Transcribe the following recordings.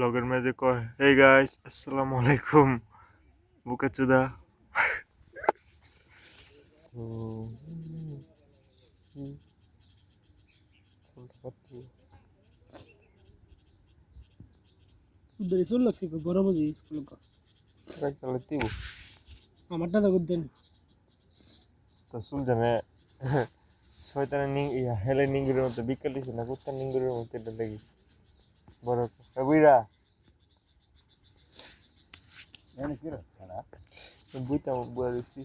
ব্লগের মেঝে কয় হে গাইস আসসালামু আলাইকুম বুকা চুদা উদ্ধারে চল লাগছে বড় বুঝি স্কুল আমারটা তো উদ্দেন তো সুলজানে শয়তানের নিং ইয়া হেলে নিঙ্গুরের মতো বিকাল দিছে না কুত্তার নিঙ্গুরের মতো এটা দেখি বড় এ বুইরা বুইতা বুয়া দিছি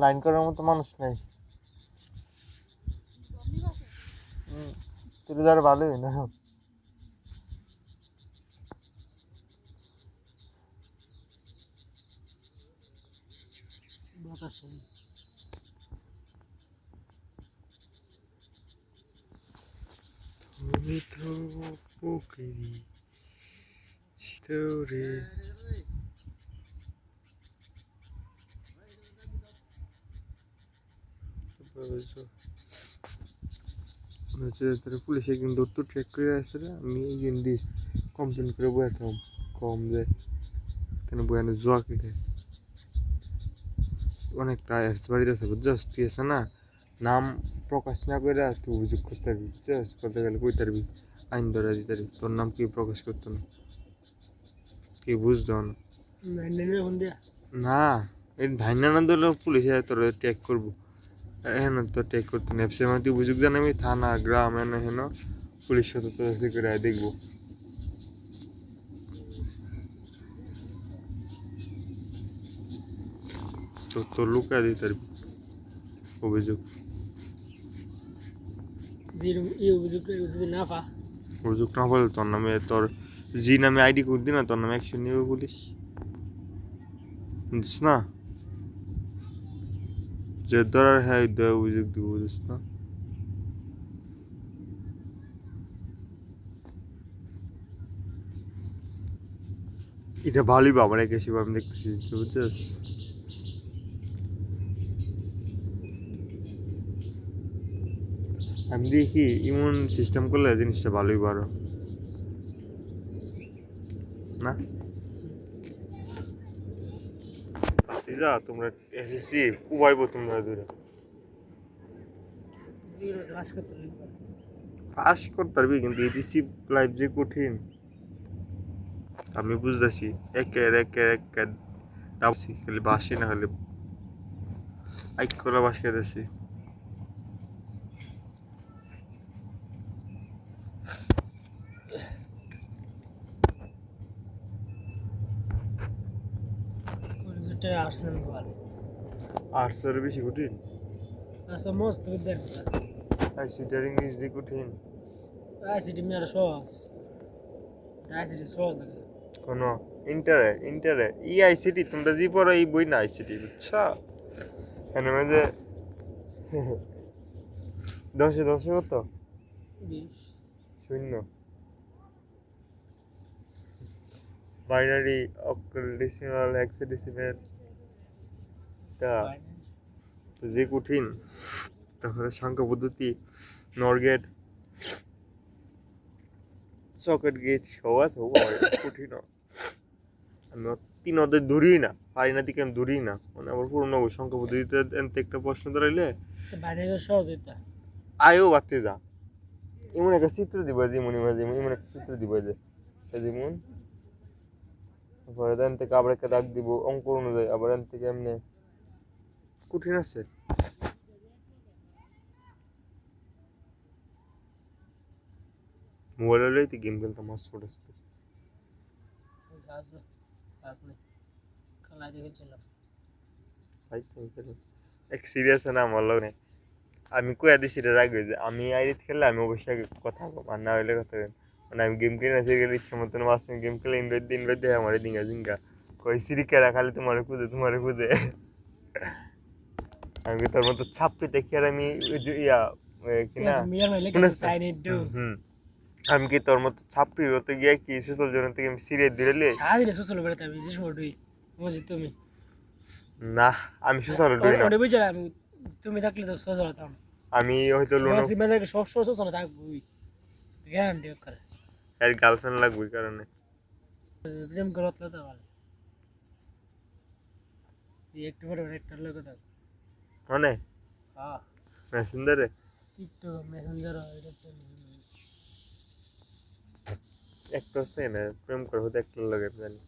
লাইন করার মতো মানুষ নাই তোর যারা ভালোই না বাতাসটা তো পোকেরি চিতরে হচ্ছে তোর পুলিশ একদিন দৌড় ট্রেক করে আসছে রে আমি একদিন দিস কমপ্লেন করে বয়াতাম কম যে, কেন বয়ানো জোয়া কেটে? অনেকটা এস বাড়িতে আছে বুঝছস তুই আছে না? নাম প্রকাশ না করে তুই অভিযোগ করতে পারবি। বুঝছস করতে গেলে কই পারবি আইন ধরা দিতে পারবি। তোর নাম কি প্রকাশ করতো না? কি বুঝতো না? না এই ভাইনা না দিলে পুলিশে তোর ট্যাগ করব। হেন তো ট্যাগ করতে না এফসি তুই অভিযোগ জানাবি থানা গ্রাম এনে হেন পুলিশ সাথে তো করে দেখব। তো তোর লুকায় দিতে পারবি। অভিযোগ। তোর নামে তোর জি নামে আইডি কোড দি না, তোর নামে অ্যাকশন নেবে পুলিশ। বুঝছিস না? যে ধরার হ্যাঁ দেয় অভিযোগ দিব, বুঝিস না? এটা ভালোই বাবার একে আমি দেখতেছি বুঝছিস আমি দেখি ইমন সিস্টেম করলে জিনিসটা ভালোই পারো না? যা তোমরা এসএসসি কুবাইবো তোমরা দূরে পাস করতে পারবি, কিন্তু এডিসি লাইফ যে কঠিন। আমি বুঝতেছি একের একের একের খালি বাসি না হলে। আইক করে বাস খেতেছি। যেটা আর্সেনাল ভালো আর্টসের বেশি কঠিন। আচ্ছা মস্ত উদ্ধার আইসিটার ইংলিশ যে কঠিন। আইসিটি মেয়েরা সহজ। আইসিটি সহজ লাগে কোনো ইন্টারে ইন্টারে। ই আইসিটি তোমরা যে পড়ো এই বই না আইসিটি বুঝছ? এর মধ্যে দশে দশে কত? শূন্য। বাইনারি অক্টাল ডেসিমাল হেক্সাডেসিমাল তা যে কঠিন তারপরে সংখ্যা পদ্ধতি নর গেট সকেট গেট সব আছে কঠিন। আমি তিন অধ্যায় ধরি না পারি না দিকে আমি ধরি না। মানে আবার পুরোনো সংখ্যা পদ্ধতিতে এনতে একটা প্রশ্ন ধরাইলে আয়ও বাড়তে যা। এমন একটা চিত্র দিব যেমন যেমন এমন একটা চিত্র দিব যে যেমন। তারপরে দেন থেকে আবার একটা দাগ দিব অঙ্ক অনুযায়ী আবার এন থেকে এমনি কঠিন আছে? মোবাইল হলেই তো গেম খেলতাম মাস খেলায় দেখেছিলাম এক সিরিয়াস না আমার লগে? আমি কইয়া দিছি রাগে যে আমি আইডিত খেললে আমি অবশ্যই কথা কম আর না হইলে কথা কম মানে আমি গেম খেলে না সিরিয়াল ইচ্ছে মতন মাস গেম খেলে ইনভাইট দিন ইনভাইট দেয় আমার দিঙ্গা জিঙ্গা। কই সিরি কেরা খালি তোমার খুঁজে তোমার খুঁজে। আমি তোর মতো ছাপড়ি দেখি আর আমি ইয়া এ, কি না? মিয়ার মেলে শুনেছ? সাইন ইট ডু হুম আমি কি তোর মতো ছাপড়ি হতে গিয়ে কি সুতল জন থেকে আমি সিরিয়াল দিলে সারাদিনে সুসল বেড়াতে আমি যে সময় ডুই। তুমি? না আমি সুতল ডুই না। বুঝে আমি তুমি থাকলে তো সহজ হতাম। আমি হয়তো লোন মেলে সব সহজ হতো না থাকব গ্যারান্টি করে। এর গার্লফ্রেন্ড লাগবে এই কারণে। প্রেম করত তো ভালো একটু পরে একটা লোক তো মানে? হ্যাঁ। মেসেঞ্জারে টিকটক মেসেঞ্জার একটা হচ্ছে না? প্রেম করে হতে একটা লাগে জানি।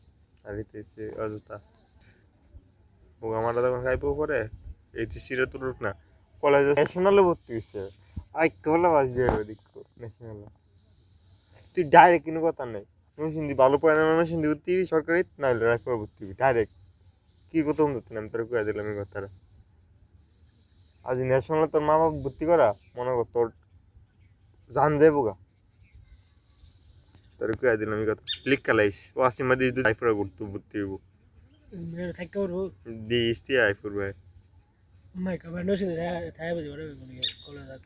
আর হইতেছে অযথা। ও আমার তখন খাইবো পরে এই তো সিরে তো রুট না। কলেজে ন্যাশনালে ভর্তি হয়েছে আই কলা বাজবে দেখো ন্যাশনালে তুই ডাইরেক্ট কোনো কথা নেই। নরসিংদী ভালো পড়ে না নরসিংদী ভর্তি হবি সরকারি না হলে রাখবে ভর্তি হবি ডাইরেক্ট কি প্রথম ধরতে আমি তোর কয়ে দিলাম এই কথাটা। আজ ন্যাশনালে তোর মা বাবা ভর্তি করা মনে কর তোর জান যাইবো গা তোর কয়ে দিলাম এই কথা লিখ কালাইস ও আসি মাদি যদি আইফোরা করতো ভর্তি হইব দিস দিয়ে আইফোর ভাই মাই কাবার নসি থাই বাজে বড় কলেজ আর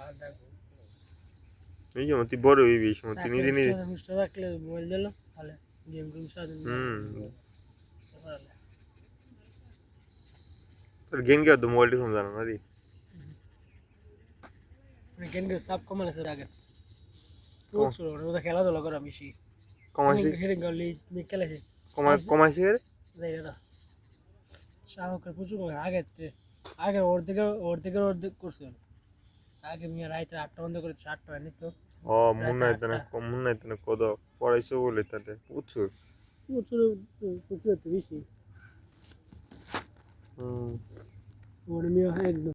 আর দেখো এই যে তুই বড় হইবি নিজে নিজে রাখলে মোবাইল দিল তাহলে গেম গেম হুম। টিফোন জানো না রে গেম গেম সব কমান আছে আগে। ওটা খেলাধুলা করা বেশি। কমাইছি। খেলেছে। কমাই কমাইছি? যাই না শাহকের প্রচুর আগে তে- আগে দিকে ওর দিক করছে। আগে মিয়া রাইতে আটটা বন্ধ করে আটটা হয় নিত ও মন নাই তো না মন নাই তো না পড়াইছো বলে তাতে। প্রচুর। প্রচুর প্রচুর বেশি। হুম ওর মিয়া একদম